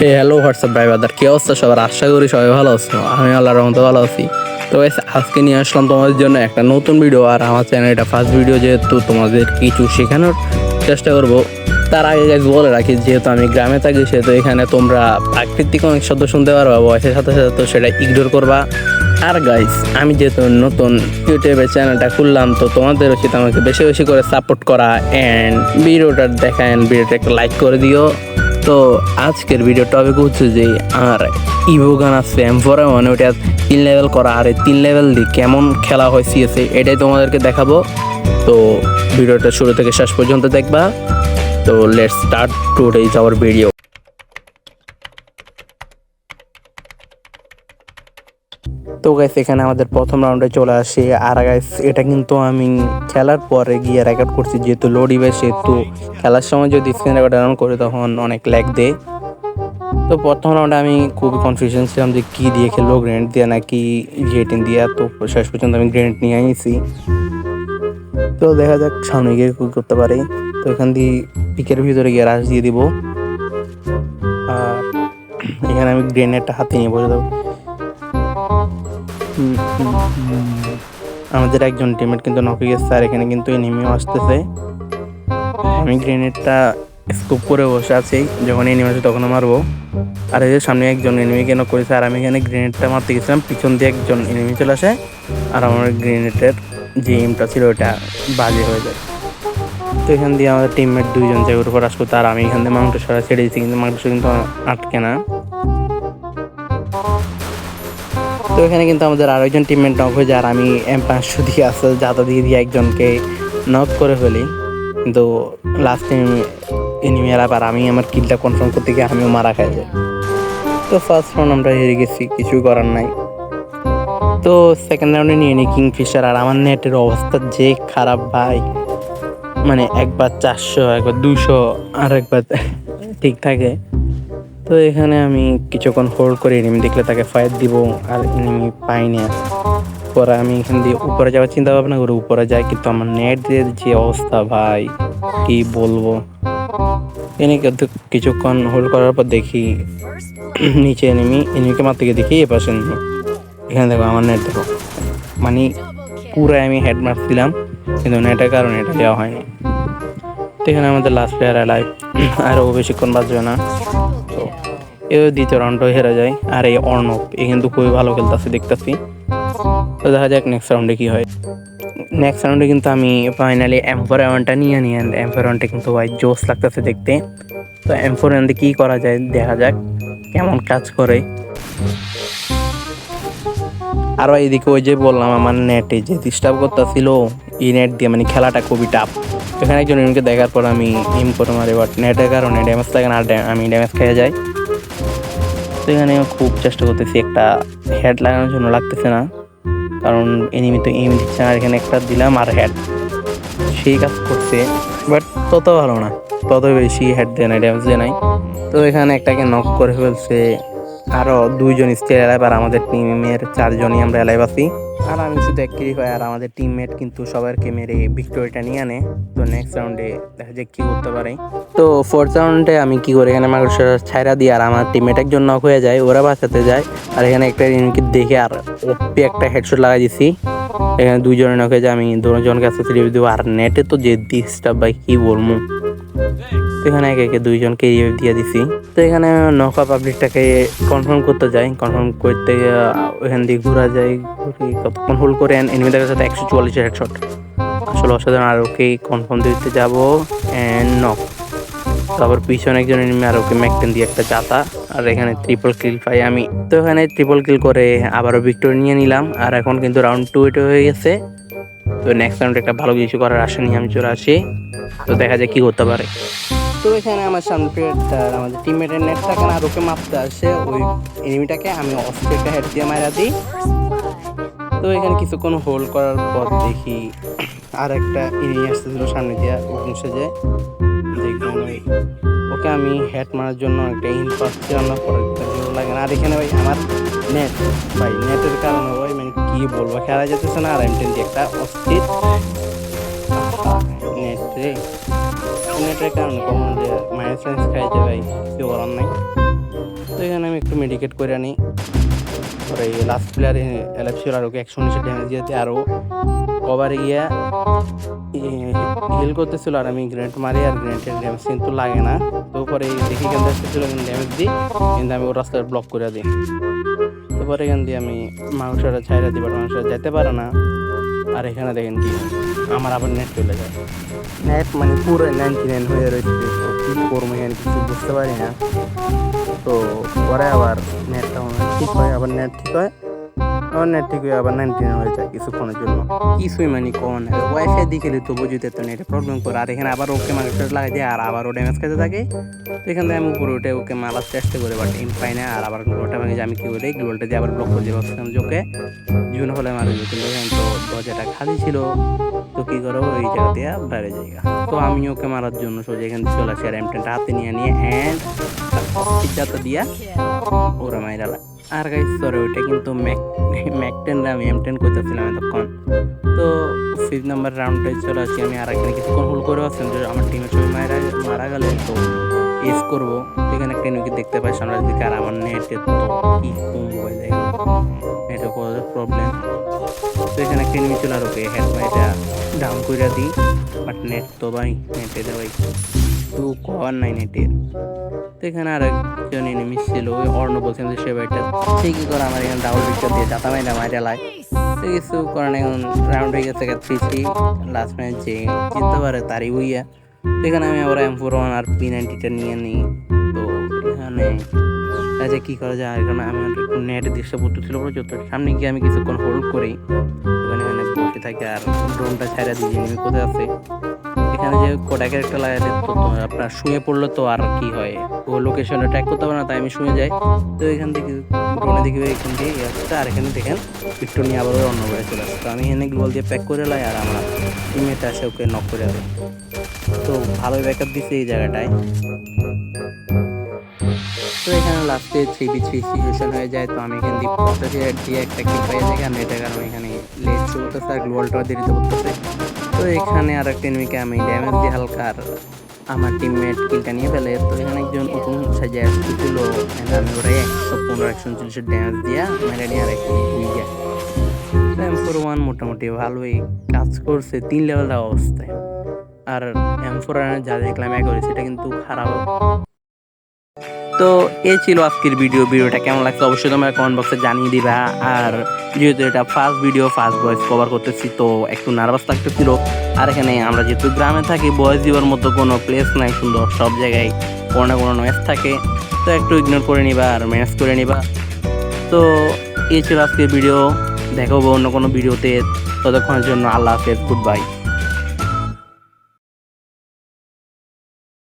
হে hello WhatsApp ভাই বাদার? কি অবস্থা সবার? আশা করি সবাই ভালো আছো। আমি আল্লাহ রহমতে ভালো আছি। তো আজকে নিয়ে আসলাম তোমাদের জন্য একটা নতুন ভিডিও আর আমার চ্যানেল এটা ফার্স্ট ভিডিও যেহেতু তোমাদের কিছু শেখানোর চেষ্টা করব। তার আগে গাইজ বলে রাখি, যেহেতু আমি গ্রামে থাকি, সেহেতু এখানে তোমরা প্রাকৃতিক অনেক শব্দ শুনতে পারবা বয়সের সাথে সাথে তো সেটা ইগনোর করবা। আর গাইজ আমি যেহেতু নতুন ইউটিউবে চ্যানেলটা খুললাম, তো তোমাদের উচিত আমাকে বেশি বেশি করে সাপোর্ট করা অ্যান্ড ভিডিওটা দেখা অ্যান্ড ভিডিওটা একটা লাইক করে দিও। তো আজকের ভিডিও টপিক হচ্ছে যে, আর ইভো গান আছে এম ফোর মানে ওইটা তিন লেভেল করা, আর এই তিন লেভেল দিয়ে কেমন খেলা হয় সিএসএ এটাই তোমাদেরকে দেখাবো। তো ভিডিওটা শুরু থেকে শেষ পর্যন্ত দেখবা। তো let's start today's our video তো গাইস এখানে আমাদের প্রথম রাউন্ডে চলে আসে। আর গাইস এটা কিন্তু আমি খেলার পরে গিয়ে রেকর্ড করছি, যেহেতু লো ডিভাইস সেহেতু খেলার সময় যদি স্ক্রিন রেকর্ড অন করি, তখন অনেক ল্যাগ দেয়। তো প্রথম রাউন্ডে আমি খুবই কনফিউশন ছিলাম যে কী দিয়ে খেলব গ্রেনেড দিয়ে নাকি জেটিন দিয়ে। তো শেষ পর্যন্ত আমি গ্রেনেড নিয়ে আনিছি তো দেখা যাক, সামনে গিয়ে কি করতে পারি। তো এখান দিয়ে পিকের ভিতরে গিয়ে রাশ দিয়ে দিব। এখানে আমি গ্রেনেডটা হাতে নিয়ে বসে দেবো। আমাদের একজন টিমমেট কিন্তু নকে গেছে, আর এখানে কিন্তু এনিমিও আসতেছে। আমি গ্রেনেডটা স্কোপ করে বসে আছি, যখন এনিমি আসে তখন মারবো। আর এই যে সামনে একজন এনিমি কেন করেছে, আর আমি এখানে গ্রেনেডটা মারতে গেছিলাম, পিছন দিয়ে একজন এনিমি চলে আসে, আর আমার গ্রেনেডের যে এমটা ছিল ওটা বাজে হয়ে যায়। তো এখান দিয়ে আমাদের টিমমেট দুইজন যে উপর আসব তার আমি এখান দিয়ে মাংস সরা ছেড়ে দিচ্ছি কিন্তু মাংস কিন্তু আটকে না। তো এখানে কিন্তু আমাদের আরও একজন টিমমেট নক হয়ে যায় আর আমি এম পাঁচশো দিয়ে আসতে যাতা দিয়ে দিয়ে একজনকে নক করে ফেলি। কিন্তু লাস্ট টাইম এনিমি আবার আমি আমার কিলটা কনফার্ম করতে গিয়ে আমিও মারা খাই যাই। তো ফার্স্ট রাউন্ড আমরা হেরে গেছি কিছু করার নাই। তো সেকেন্ড রাউন্ডে নিয়ে নিই কিং ফিশার আর আমার নেটের অবস্থা যে খারাপ ভাই। মানে একবার চারশো, একবার দুশো আর একবার ঠিক থাকে। তো এখানে আমি কিছুক্ষণ হোল্ড করে এনিমি দেখলে তাকে ফায়ার দিব আর এনিমি পাই না পরে আমি এখান দিয়ে উপরে যাওয়ার চিন্তা ভাবনা করে উপরে যাই, কিন্তু আমার নেটের যে অবস্থা ভাই, কি বলব? এনে কিছুক্ষণ হোল্ড করার পর দেখি নিচে এনিমি এনিমিকে মারতে গিয়ে দেখি এ পাশে এখানে দেখো আমার নেট দেখো। মানে পুরো আমি হেড মারছিলাম কিন্তু নেটের কারণে এটা দেওয়া হয়নি। তো এখানে আমাদের লাস্ট প্লেয়ার লাইভ আরও বেশিক্ষণ বাঁচবে না। তো এও দ্বিতীয় রাউন্ডও হেরে যায়, আর এই অর্ণব, এ কিন্তু খুবই ভালো খেলতেছে, দেখতেছি। তো দেখা যাক নেক্সট রাউন্ডে কি হয়। নেক্সট রাউন্ডে কিন্তু আমি ফাইনালি এম ফোর এমনটা নিয়ে নিই এম ফোর এমনটা কিন্তু ভাই জোস লাগতেছে দেখতে। তো এম ফোর এমন কী করা যায়, দেখা যাক, কেমন কাজ করে। আর এদিকে ওই যে বললাম, আমার নেটে যে ডিস্টার্ব করতেছিল, এই নেট দিয়ে মানে খেলাটা খুবই টাফ এখানে একজন এমকে দেখার পর আমি এম করে মারি বাট নেটের কারণে ড্যামেজ থাকে না আমি ড্যামেজ খেয়ে যাই। তো এখানে খুব চেষ্টা করতেছি একটা হেড লাগানোর জন্য, লাগতেছে না। কারণ এনিমি তো এম দিচ্ছে না এখানে একটা দিলাম আর হেড সেই কাজ করছে বাট তত ভালো না। তত বেশি হেড দেয় না ড্যামেজ দেয় নাই। তো এখানে একটাকে নক করে ফেলছে। আরও দুইজন স্টেল এলাইভ আর আমাদের টিমের চারজনই আমরা এলাইভ আছি। আর আমি শুধু এক কিরি হয় আর আমাদের টিমমেট কিন্তু সবাইকে মেরে ভিক্টোরিয়াটা নিয়ে আনে। তো নেক্সট রাউন্ডে দেখা যাক কী করতে পারে। তো ফোর্থ রাউন্ডে আমি কি করি? এখানে মাংস ছাইরা দিই আর আমার টিমমেট একজন নক হয়ে যায়, ওরা বাঁচাতে যায়। আর এখানে একটা ইনকে দেখে আর ওপি একটা হেডশট লাগাই দিছি। এখানে দুইজনে নক হয়ে যায়, আমি দুজনকে আস্তে আর নেটে তো যে ডিস্টার্ব ভাই, কী বলব? তো এখানে একে একে দুইজনকে রিভিউ দিয়ে দিছি। তো এখানে নৌকা পাবলিকটাকে কনফার্ম করতে যাই। কনফার্ম করতে ওখান দিয়ে ঘোরা যায়। ঘুরে, কতক্ষণ হোল্ড করে এনিমি দেখা যাচ্ছে একশো চুয়াল্লিশের হেডশট আসলে অসাধারণ, আর ওকে কনফার্ম দিতে যাব অ্যান্ড নক তারপর পিছনে একজন এনিমি আর ওকে ম্যাকটেন দিয়ে একটা চাতা আর এখানে ট্রিপল কিল পাই আমি। তো এখানে ট্রিপল কিল করে আবারও ভিক্টোরি নিয়ে নিলাম। আর এখন কিন্তু রাউন্ড টু এটা হয়ে গেছে। তো নেক্সট রাউন্ডে একটা ভালো কিছু করার আশা নিয়ে আমি চলে আসি। তো দেখা যায় কি করতে পারে। তো এখানে আমার সামনে প্লেয়ারটা আমাদের টিমমেটের নেট থাকে না আর ওকে মারতে আসে। ওই এনিমিটাকে আমি অস্ট্রেটটা হেড দিয়ে মারা দিই। তো এখানে কিছুক্ষণ হোল্ড করার পর দেখি আর একটা এনিমি আসতেছিল সামনে দিয়ে ওখানে সেজে। দেখলাম ওই ওকে আমি হেড মারার জন্য একটা ইন পাচ্ছি রান্না পরে লাগে না। আর এখানে ভাই আমার নেট ভাই নেটের কারণে ভাই মানে কী বলব, খেলা যেতেছে না আর এম টেন একটা অস্থির। নেট রে। নেটের কারণে কখন মাইনাস মাইনাস ভাই কিছু বলার নাই। তো এখানে আমি একটু মেডিকেট করে আনি। পরে লাস্ট প্লেয়ার এলএফসির আরও একশো উনিশের ড্যামেজ দিয়েতে আরও কভারে গিয়া হিল করতেছিল আর আমি গ্রেনেড মারি আর গ্রেনেডের ড্যামেজ কিন্তু লাগে না। তো পরে দেখি কেন আসতেছিল ড্যামেজ দিই, কিন্তু আমি ও রাস্তায় ব্লক করে দিই। তারপরে এখান দিয়ে আমি মাংসটা ছাইরা দিই বাট মাংসটা যেতে পারে না। আর এখানে দেখেন কি আমার আবার নেট চলে যায়। নেট মানে পুরো নাইনটি নাইন হয়ে রয়েছে। তো কী করব এখানে কিছু বুঝতে পারি না। তো পরে আবার নেটটা ঠিক হয়, আবার নেট ঠিক হয়। আবার নেট ঠিক আবার নাইনটি নাইন হয়ে কিছুক্ষণের জন্য। কিছুই মানে কমন ওয়াইফাই দিকে তো বুঝতে তো নেটে প্রবলেম করে, আর এখানে আবার ওকে মার্কেট লাগাই দিয়ে, আর আবারও ড্যামেজ খেতে থাকে। এখান আমি উপরে উঠে ওকে মারার চেষ্টা করি বাট ইম পাই না আর আবার ভেঙে আমি কি করি গ্লোলটা দিয়ে আবার ব্লক করে দিয়ে হলে মারা কিন্তু এখানে খালি ছিল। তো কি করো ওই জায়গা দিয়ে বাইরে জায়গা তো আমি ওকে মারার জন্য সোজা এখান চলে আসি, আর এমটেনটা হাতে নিয়ে নিয়ে অ্যান্ড দিয়া ওরা মাইরালা আর গাইস সরি ওইটা কিন্তু ম্যাক ম্যাকটেন আমি এম টেন করতেছিলাম এতক্ষণ। তো ফিফথ নাম্বার রাউন্ডে চলে আসি আমি। আর এখানে কিছুক্ষণ হোল্ড করে আসছিলাম যে আমার টিমের ছবি মারা মারা গেলে তো এস করব। এখানে একটা নিউকি দেখতে পাই, সামনের দিকে। আর আমার নেটে তো কি কম মোবাইল নেটে কত প্রবলেম তো এখানে একটা নিউকি চলে আর ওকে হেড মাইটা ডাউন করে দিই। বাট নেট তো ভাই নেটে ভাই। তো এখানে আর একজন ছিল, ওই অর্ণ বলছেন যে সে ভাইটা সে কি করে আমার এখানে ডাবল পিকচার দিয়ে কিছু করেন এখন রাউন্ড হয়ে গেছে থ্রি থ্রি লাস্ট ম্যাচ যে জিততে পারে তারই উইয়া তো এখানে আমি আবার M four one R P নাইনটিটা নিয়ে নিই। তো এখানে আচ্ছা কী করা যায়? এখানে আমি একটু নেটের দৃশ্য পড়তে ছিল প্রচুর তো সামনে গিয়ে আমি কিছুক্ষণ হোল্ড করি। ওখানে এখানে বসে থাকি আর ড্রোনটা ছাড়া দিই এনিমি কোথায় আছে? এখানে যে কোডাকের একটা লাগালে তো আপনার শুয়ে পড়লে তো আর কি হয়? ও লোকেশনে ট্র্যাক করতে পারে না, তাই আমি শুয়ে যাই। তো এখান থেকে ড্রোনে দিকে এখান দিয়ে ইয়ে আসছে, আর এখানে দেখেন একটু নিয়ে আবার অন্য বাড়ি চলে আসছে। তো আমি এখানে গ্লোবাল দিয়ে প্যাক করে লাই, আর আমার টিমমেট আসে ওকে নক করে দেয় তো ভালোই ব্যাকআপ দিচ্ছে এই জায়গাটায়। তো এখানে লাস্টে থ্রি বি থ্রি সিচুয়েশন হয়ে যায়, তো আমি এখান দিয়ে পঞ্চাশে দিয়ে একটা কিল পাই যাই আর এটার কারণে এখানে লেট চলতেছে, আর গ্লোবালটা দেরিতে করতেছে তো এখানে আর একটা এনিমিকে আমি ড্যামেজ দিই হালকা আর আমার টিমমেট কিলটা নিয়ে ফেলে। তো এখানে একজন উকুন সাজিয়ে আসতেছিল আমি ওরা একশো পনেরো একশো উনচল্লিশের ড্যামেজ দিয়া মেরে নিয়ে আর একটু হয়ে এম ফোর ওয়ান মোটামুটি ভালোই কাজ করছে, তিন লেভেল দেওয়া অবস্থায়। আর এম ফোর যা দেখলাম এক সেটা কিন্তু খারাপ। তো এই ছিল আজকের ভিডিও ভিডিওটা কেমন লাগছে অবশ্যই তোমরা কমেন্ট বক্সে জানিয়ে দিবা। আর যেহেতু এটা first video first voice cover করতেছি, তো একটু নার্ভাস লাগতেছিল। আর এখানে আমরা যেহেতু গ্রামে থাকি ভয়েস দিবার মতো কোনো প্লেস নাই সুন্দর, সব জায়গায় কোনো না কোনো নয়েস থাকে। তো একটু ইগনোর করে নিবা আর ম্যানেজ করে নিবা। তো এই ছিল আজকের ভিডিও দেখাবো অন্য কোনো ভিডিওতে ততক্ষণের জন্য আল্লাহ হাফেজ গুড বাই